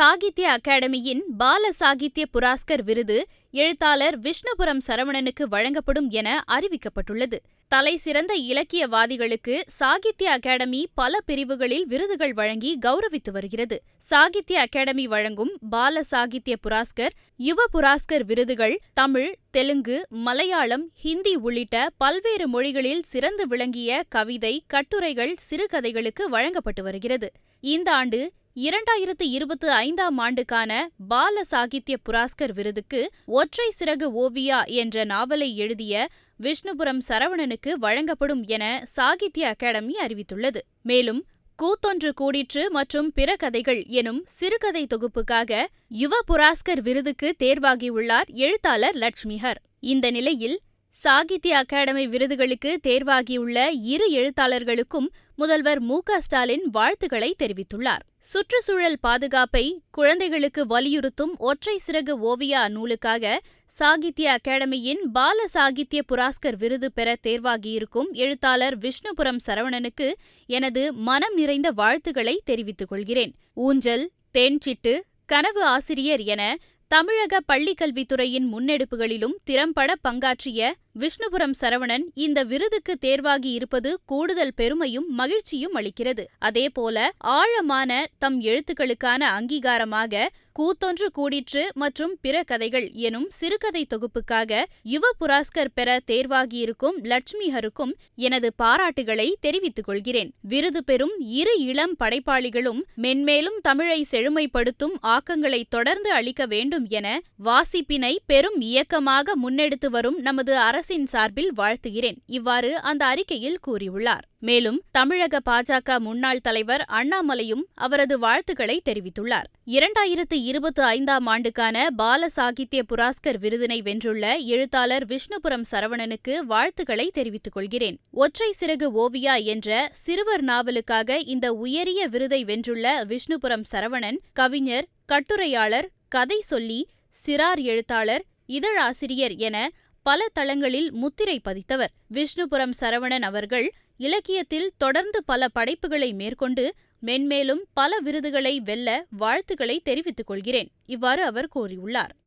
சாகித்ய அகாடமியின் பால சாகித்ய புராஸ்கர் விருது எழுத்தாளர் விஷ்ணுபுரம் சரவணனுக்கு வழங்கப்படும் என அறிவிக்கப்பட்டுள்ளது. தலை சிறந்த இலக்கியவாதிகளுக்கு சாகித்ய அகாடமி பல பிரிவுகளில் விருதுகள் வழங்கி கௌரவித்து வருகிறது. சாகித்ய அகாடமி வழங்கும் பால சாகித்ய புராஸ்கர் யுவ புராஸ்கர் விருதுகள் தமிழ் தெலுங்கு மலையாளம் ஹிந்தி உள்ளிட்ட பல்வேறு மொழிகளில் சிறந்து விளங்கிய கவிதை கட்டுரைகள் சிறுகதைகளுக்கு வழங்கப்பட்டு வருகிறது. இந்த ஆண்டு இரண்டாயிரத்து இருபத்து ஐந்தாம் ஆண்டுக்கான பால சாகித்ய புராஸ்கர் விருதுக்கு ஒற்றை சிறகு ஓவியா என்ற நாவலை எழுதிய விஷ்ணுபுரம் சரவணனுக்கு வழங்கப்படும் என சாகித்ய அகாடமி அறிவித்துள்ளது. மேலும் கூத்தொன்று கூடிற்று மற்றும் பிற கதைகள் எனும் சிறுகதை தொகுப்புக்காக யுவ புராஸ்கர் விருதுக்கு தேர்வாகியுள்ளார் எழுத்தாளர் லட்சுமிஹர். இந்த நிலையில் சாகித்ய அகாடமி விருதுகளுக்கு தேர்வாகியுள்ள இரு எழுத்தாளர்களுக்கும் முதல்வர் மு ஸ்டாலின் வாழ்த்துக்களை தெரிவித்துள்ளார். சுற்றுச்சூழல் பாதுகாப்பை குழந்தைகளுக்கு வலியுறுத்தும் ஒற்றை சிறகு ஓவியா நூலுக்காக சாகித்ய அகாடமியின் பால சாகித்ய புராஸ்கர் விருது பெற தேர்வாகியிருக்கும் எழுத்தாளர் விஷ்ணுபுரம் சரவணனுக்கு எனது மனம் நிறைந்த வாழ்த்துக்களை தெரிவித்துக் கொள்கிறேன். ஊஞ்சல் தேன்சிட்டு கனவு ஆசிரியர் என தமிழக பள்ளிக்கல்வித்துறையின் முன்னெடுப்புகளிலும் திறம்பட பங்காற்றிய விஷ்ணுபுரம் சரவணன் இந்த விருதுக்கு தேர்வாகி இருப்பது கூடுதல் பெருமையும் மகிழ்ச்சியும் அளிக்கிறது. அதேபோல ஆழமான தம் எழுத்துக்களுக்கான அங்கீகாரமாக கூத்தொன்று கூடிற்று மற்றும் பிற கதைகள் எனும் சிறுகதை தொகுப்புக்காக யுவ புராஸ்கர் பெற தேர்வாகியிருக்கும் லட்சுமிஹருக்கும் எனது பாராட்டுகளை தெரிவித்துக் கொள்கிறேன். விருது பெறும் இரு இளம் படைப்பாளிகளும் மென்மேலும் தமிழை செழுமைப்படுத்தும் ஆக்கங்களை தொடர்ந்து அளிக்க வேண்டும் என வாசிப்பினை பெரும் இயக்கமாக முன்னெடுத்து வரும் நமது அரசின் சார்பில் வாழ்த்துகிறேன் இவ்வாறு அந்த அறிக்கையில் கூறியுள்ளார். மேலும் தமிழக பாஜக முன்னாள் தலைவர் அண்ணாமலையும் அவரது வாழ்த்துக்களை தெரிவித்துள்ளார். இரண்டாயிரத்து இருபத்தி ஐந்தாம் ஆண்டுக்கான பால சாகித்ய புராஸ்கர் விருதினை வென்றுள்ள எழுத்தாளர் விஷ்ணுபுரம் சரவணனுக்கு வாழ்த்துக்களை தெரிவித்துக் கொள்கிறேன். ஒற்றை சிறகு ஓவியா என்ற சிறுவர் நாவலுக்காக இந்த உயரிய விருதை வென்றுள்ள விஷ்ணுபுரம் சரவணன் கவிஞர் கட்டுரையாளர் கதை சொல்லி சிறார் எழுத்தாளர் இதழாசிரியர் என பல தளங்களில் முத்திரை பதித்தவர். விஷ்ணுபுரம் சரவணன் அவர்கள் இலக்கியத்தில் தொடர்ந்து பல படைப்புகளை மேற்கொண்டு மென்மேலும் பல விருதுகளை வெல்ல வாழ்த்துக்களை தெரிவித்துக் கொள்கிறேன். இவ்வாறு அவர் கூறியுள்ளார்.